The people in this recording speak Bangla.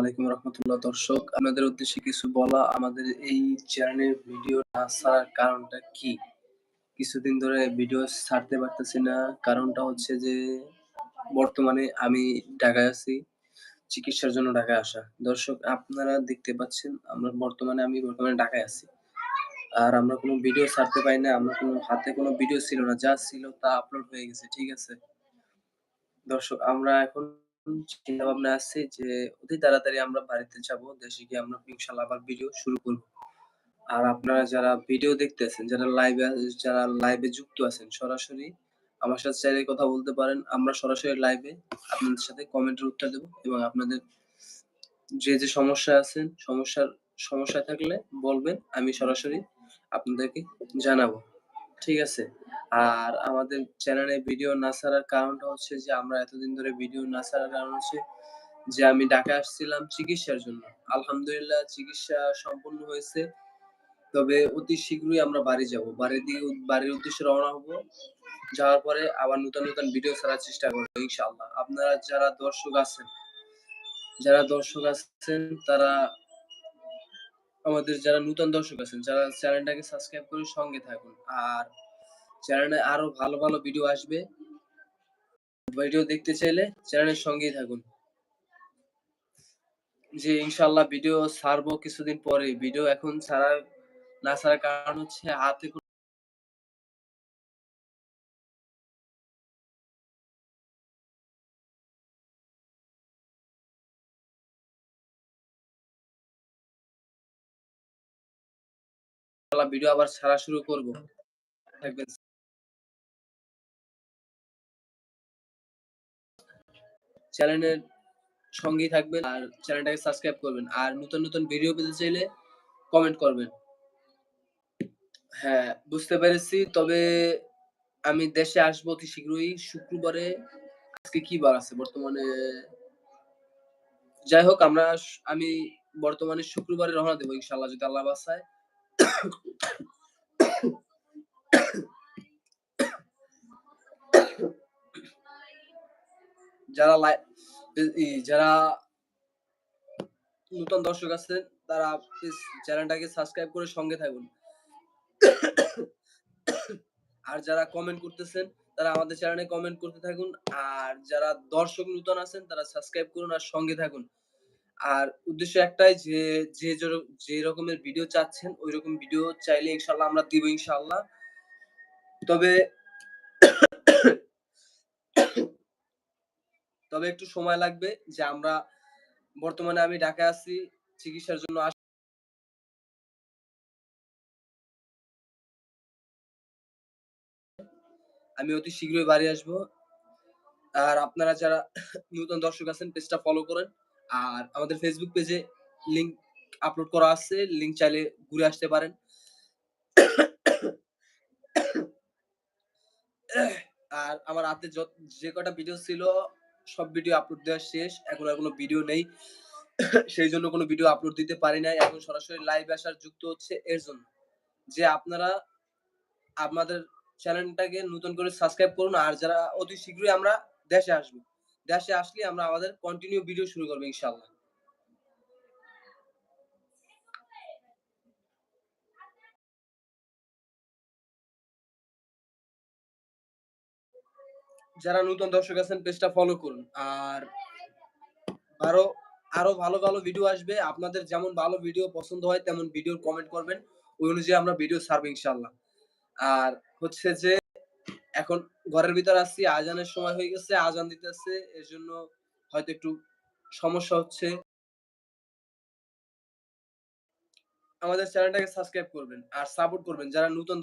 আলাইকুম রহমতুল্লাহ, দর্শক। আপনাদের উদ্দেশ্যে কিছু বলা, আমাদের এই চ্যানেলের ভিডিও না ছাড়ার কারণটা কি? কিছুদিন ধরে ভিডিও ছাড়তে পারতেছি না। কারণটা হচ্ছে যে, বর্তমানে আমি ঢাকায় আছি। চিকিৎসার জন্য ঢাকায় আসা। দর্শক, আপনারা দেখতে পাচ্ছেন, আমরা বর্তমানে আমি বর্তমানে ঢাকায় আছি। আর আমরা কোনো ভিডিও ছাড়তে পাই না, আমরা কোনো হাতে কোনো ভিডিও ছিল না, যা ছিল তা আপলোড হয়ে গেছে, ঠিক আছে? দর্শক, আমরা এখন চিন্তা ভাবনা আছে যে অতি তাড়াতাড়ি আমরা বাড়িতে যাব, দেশে গিয়ে আমরা ইনশাল্লাহ আবার ভিডিও শুরু করব। আর আপনারা যারা ভিডিও দেখতেছেন, যারা লাইভে যারা লাইভে যুক্ত আছেন, সরাসরি আমার সাথে চাইলে কথা বলতে পারেন। আমরা সরাসরি লাইভে আপনাদের সাথে কমেন্টের উত্তর দেব এবং আপনাদের যে যে সমস্যা আছেন, সমস্যার, সমস্যা থাকলে বলবেন, আমি সরাসরি আপনাদেরকে জানাব। ঠিক আছে? আর আমাদের চ্যানেলে ভিডিও না ছাড়ার কারণটা হচ্ছে যে আমরা এতদিন ধরে ভিডিও না ছাড়ার কারণ হচ্ছে যে আমি ঢাকায় আসছিলাম চিকিৎসার জন্য। আলহামদুলিল্লাহ চিকিৎসা সম্পূর্ণ হয়েছে। তবে অতি শীঘ্রই আমরা বাড়ি যাব। বাড়ির দিকে বাড়ির উদ্দেশ্যে রওনা হব। যাওয়ার পরে আবার নতুন নতুন ভিডিও ছাড়ার চেষ্টা করব ইনশাআল্লাহ। আপনারা যারা দর্শক আছেন, যারা দর্শক আছেন, তারা আমাদের যারা নতুন দর্শক আছেন, যারা চ্যানেলটাকে সাবস্ক্রাইব করে সঙ্গে থাকুন। আর চ্যানেলে আরও ভালো ভালো ভিডিও আসবে। ভিডিও দেখতে চাইলে চ্যানেলের সঙ্গেই থাকুন। যে ইনশাল্লাহ ভিডিও ছাড়বো কিছুদিন পরে। ভিডিও এখন ছাড়ার না ছাড়ার কারণ হচ্ছে হাতে ভিডিও আবার ছাড়া শুরু করব। থাকবেন চ্যানেলের সঙ্গেই থাকবেন আর চ্যানেলটাকে সাবস্ক্রাইব করবেন। আর নতুন নতুন ভিডিও পেতে চাইলে কমেন্ট করবেন। হ্যাঁ বুঝতে পেরেছি। তবে আমি দেশে আসব অতি শীঘ্রই, শুক্রবারে। আজকে কি বার আছে বর্তমানে? যাই হোক, আমরা আমি বর্তমানে শুক্রবারে রওনা দেবো ইনশাল্লাহ যদি আল্লাহ বাসায়। যারা যারা নতুন দর্শক আছেন, তারা প্লিজ চ্যানেলটাকে সাবস্ক্রাইব করে সঙ্গে থাকুন। আর যারা কমেন্ট করতেছেন, তারা আমাদের চ্যানেলে কমেন্ট করতে থাকুন। আর যারা দর্শক নতুন আছেন, তারা সাবস্ক্রাইব করুন আর সঙ্গে থাকুন। আর উদ্দেশ্য একটাই যে যে যে রকমের ভিডিও চাচ্ছেন, ওই রকম ভিডিও চাইলে ইনশাল্লাহ আমরা দিব ইনশাল্লাহ তবে তবে একটু সময় লাগবে যে আমরা বর্তমানে আমি ঢাকায় আছি, চিকিৎসার জন্য আমি অতি শীঘ্রই বাড়ি আসব। আর আপনারা যারা নতুন দর্শক আছেন, পেজটা ফলো করেন। আর আমাদের ফেসবুক পেজে লিংক আপলোড করা আছে লিংক চাইলে ঘুরে আসতে পারেন। আর আমার হাতে যে কটা ভিডিও ছিল সব ভিডিও আপলোড দেওয়া শেষ। এখন আর কোনো ভিডিও নেই। সেই জন্য কোনো ভিডিও আপলোড দিতে পারি নাই। এখন সরাসরি লাইভ আসার যুক্ত হচ্ছে এর জন্য। যে আপনারা আমাদের চ্যানেলটাকে নতুন করে সাবস্ক্রাইব করুন। আর যারা অতি শীঘ্রই আমরা দেশে আসব। দেশে আসলে আমরা আমাদের কন্টিনিউ ভিডিও শুরু করব ইনশাল্লাহ যারা নতুন দর্শক আছেন পেজটা ফলো করুন। আর আরও আরও ভালো ভালো ভিডিও আসবে। আপনাদের যেমন ভালো ভিডিও পছন্দ হয়, তেমন ভিডিওর কমেন্ট করবেন। ওই অনুযায়ী আমরা ভিডিও ছাড়বো ইনশাল্লাহ আর হচ্ছে যে, এখন ঘরের ভিতর আসছি আজানের সময় হয়ে গেছে, আজান দিতেছে। এর জন্য হয়তো একটু সমস্যা হচ্ছে। আমাদের চ্যানেলটাকে সাবস্ক্রাইব করবেন আর সাপোর্ট করবেন। যারা নতুন